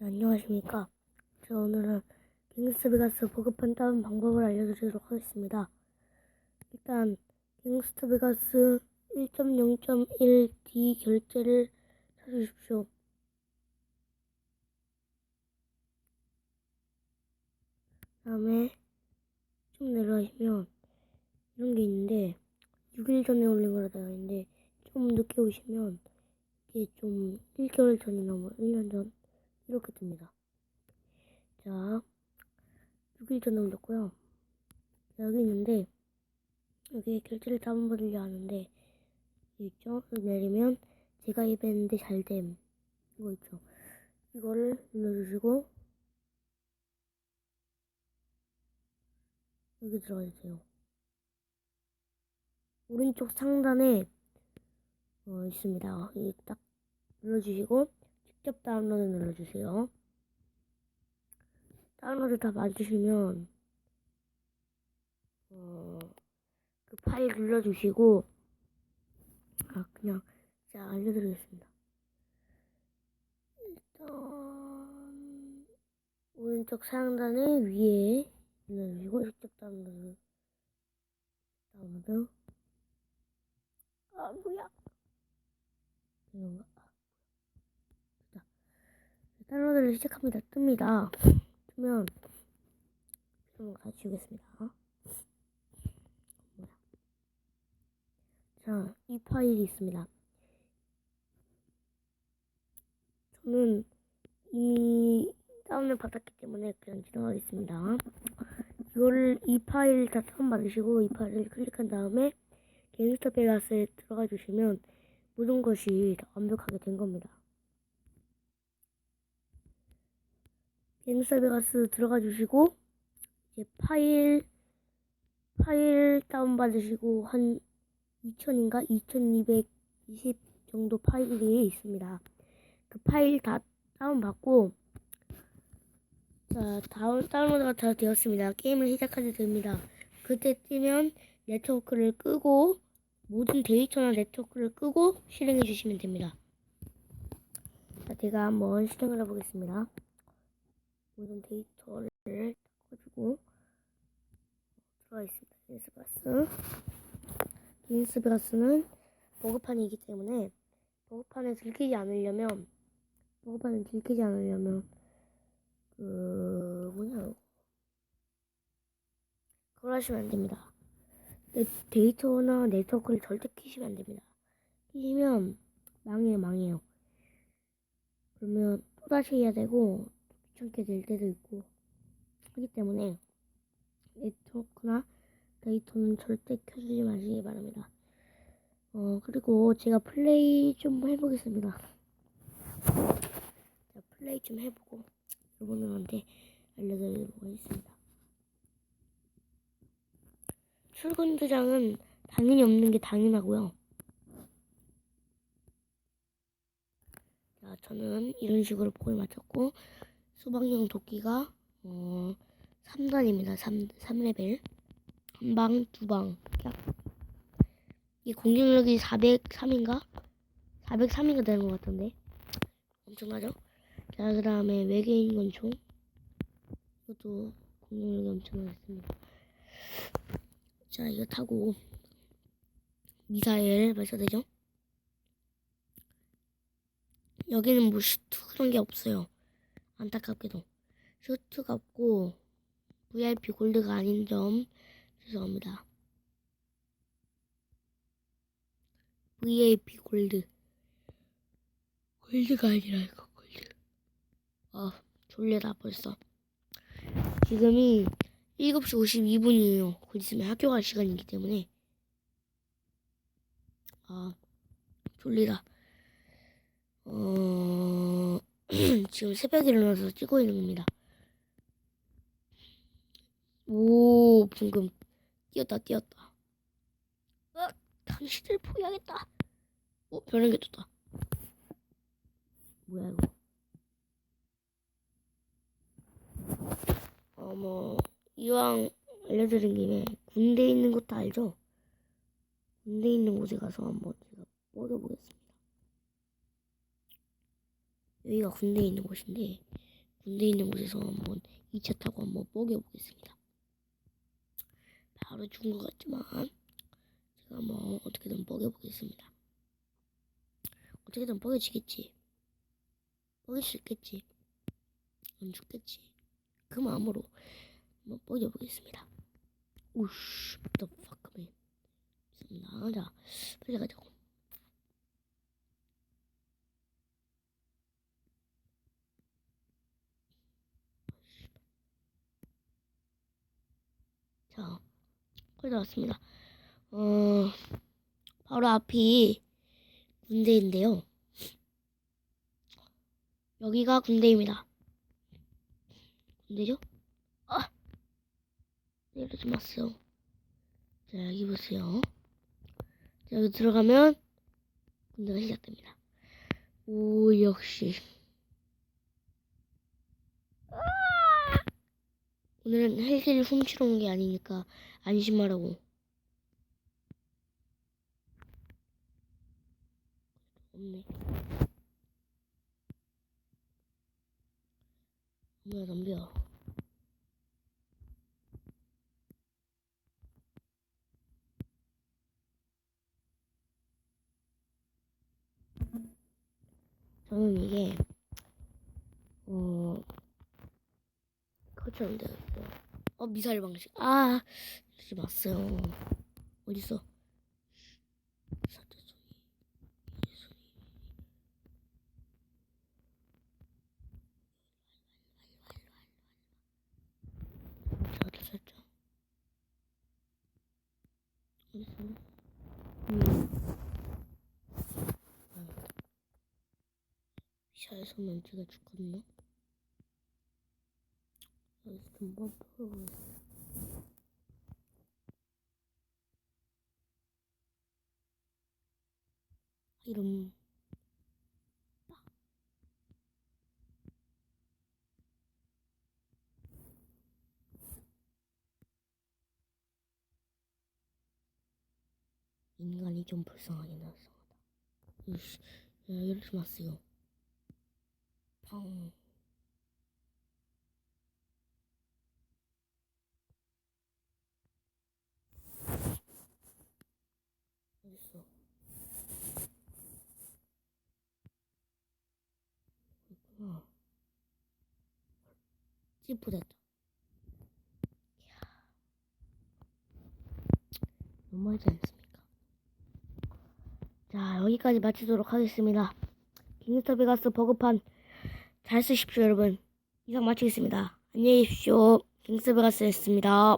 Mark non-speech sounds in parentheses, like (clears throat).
네, 안녕하십니까. 저 오늘은 갱스터 베가스 보급판 다운 방법을 알려드리도록 하겠습니다. 일단 갱스터 베가스 1.0.1D 결제를 찾으십시오. 다음에 좀 내려가시면 이런 게 있는데 6일 전에 올린 거라 되어 있는데 좀 늦게 오시면 이게 좀 1개월 전이나 뭐 1년 전 이렇게 뜹니다. 자, 6일 전에 올렸고요. 여기 있는데 여기 결제를 다운받으려 하는데 있죠? 내리면 제가 입했는데 잘됨 이거 있죠? 이거를 눌러주시고 여기 들어가 주세요. 오른쪽 상단에 어, 있습니다. 이 딱 눌러주시고 직접 다운로드 눌러주세요. 다운로드 다 맞으시면 어, 그 파일 눌러주시고 아 그냥 제가 알려드리겠습니다. 일단 오른쪽 상단에 위에 눌러주시고 직접 다운로드 다운로드 아 뭐야 이건가? 자, 다운로드를 시작합니다. 뜹니다. 뜨면 한번 같이 주겠습니다. 뭐야? 자, 이 파일이 있습니다. 저는 이미 다운을 받았기 때문에 그냥 지나가겠습니다. 이거를 이 파일 다 다운 받으시고 이 파일을 클릭한 다음에 갱스터 베가스에 들어가 주시면 모든 것이 다 완벽하게 된 겁니다. 갱스터 베가스 들어가 주시고 이제 파일 파일 다운 받으시고 한 2000인가 2220 정도 파일이 있습니다. 그 파일 다 다운 받고 자 다운 다운로드가 다 되었습니다. 게임을 시작하게 됩니다. 그때 뜨면 네트워크를 끄고 모든 데이터나 네트워크를 끄고 실행해 주시면 됩니다. 자, 제가 한번 실행을 해보겠습니다. 모든 데이터를 꺼주고 들어가 있습니다. 겐스베가스. 겐스베가스는 버그판이기 때문에 버그판에 들키지 않으려면 버그판에 들키지 않으려면 그 뭐냐 그걸 하시면 안 됩니다. 네, 데이터나 네트워크를 절대 키시면 안 됩니다. 키시면 망해요, 망해요. 그러면 또다시 해야 되고 귀찮게 될 때도 있고 하기 때문에 네트워크나 데이터는 절대 켜주지 마시기 바랍니다. 어, 그리고 제가 플레이 좀 해보겠습니다. 자, 플레이 좀 해보고 여러분들한테 알려드리도록 하겠습니다. 출근 도장은 당연히 없는 게 당연하고요. 자, 저는 이런 식으로 볼을 맞췄고 소방용 도끼가 어, 3단입니다. 3, 3레벨. 한 방, 두 방. 딱. 이 공격력이 403인가? 403인가 되는 것 같던데. 엄청나죠? 자, 그 다음에 외계인 권총. 이것도 공격력이 엄청나습니다 자, 이거 타고 미사일 발사되죠? 여기는 뭐 슈트 그런 게 없어요. 안타깝게도. 슈트가 없고 VIP 골드가 아닌 점 죄송합니다. VIP 골드. 골드가 아니라 이거 골드. 아, 졸려다 벌써. 지금이 7시 52분이에요. 곧 있으면 학교 갈 시간이기 때문에. 아, 졸리다. 어, (clears throat) 지금 새벽에 일어나서 찍고 있는 겁니다. 오, 방금 뛰었다, 뛰었다. 어, 당신을 포기하겠다. 어, 별한 게 떴다. 뭐야, 이거. 어머, 이왕 알려드린 김에 군대 있는 곳도 알죠? 군대 있는 곳에 가서 한번 제가 뻗어보겠습니다. 여기가 군대 있는 곳인데 군대 있는 곳에서 한번 2차 타고 한번 뽀겨보겠습니다. 바로 죽은 것 같지만 제가 한번 어떻게든 뽀겨보겠습니다. 어떻게든 뽀겨지겠지. 뽀길 수 있겠지. 안 죽겠지. 그 마음으로 한번 뽀겨보겠습니다. 우씨, what the fuck, man. 자, 빨리 가자고. 자, 거의 다 왔습니다. 어, 바로 앞이 군대인데요. 여기가 군대입니다. 군대죠? 아! 이러지 마세요. 자, 여기 보세요. 자, 여기 들어가면 군대가 시작됩니다. 오, 역시. 오늘은 헬기를 훔치러 온 게 아니니까 안심하라고. 없네. 뭐야, 덤벼. 저는 이게, 어, 되 어 미사일 방식. 아, 살짝. 어딨어? 음. 아, 미사일 쏘면 제가 죽거든요. 여기서 좀만 풀어보겠습니다. 이름 인간이 좀 불쌍하긴 하다. 이씨, 야, 이러지 마세요. 팡. 10%였죠. 너무 하지 않습니까? 자, 여기까지 마치도록 하겠습니다. 킹스터비 가스 버그판 잘 쓰십시오, 여러분. 이상 마치겠습니다. 안녕히 계십시오. 킹스터비 가스였습니다.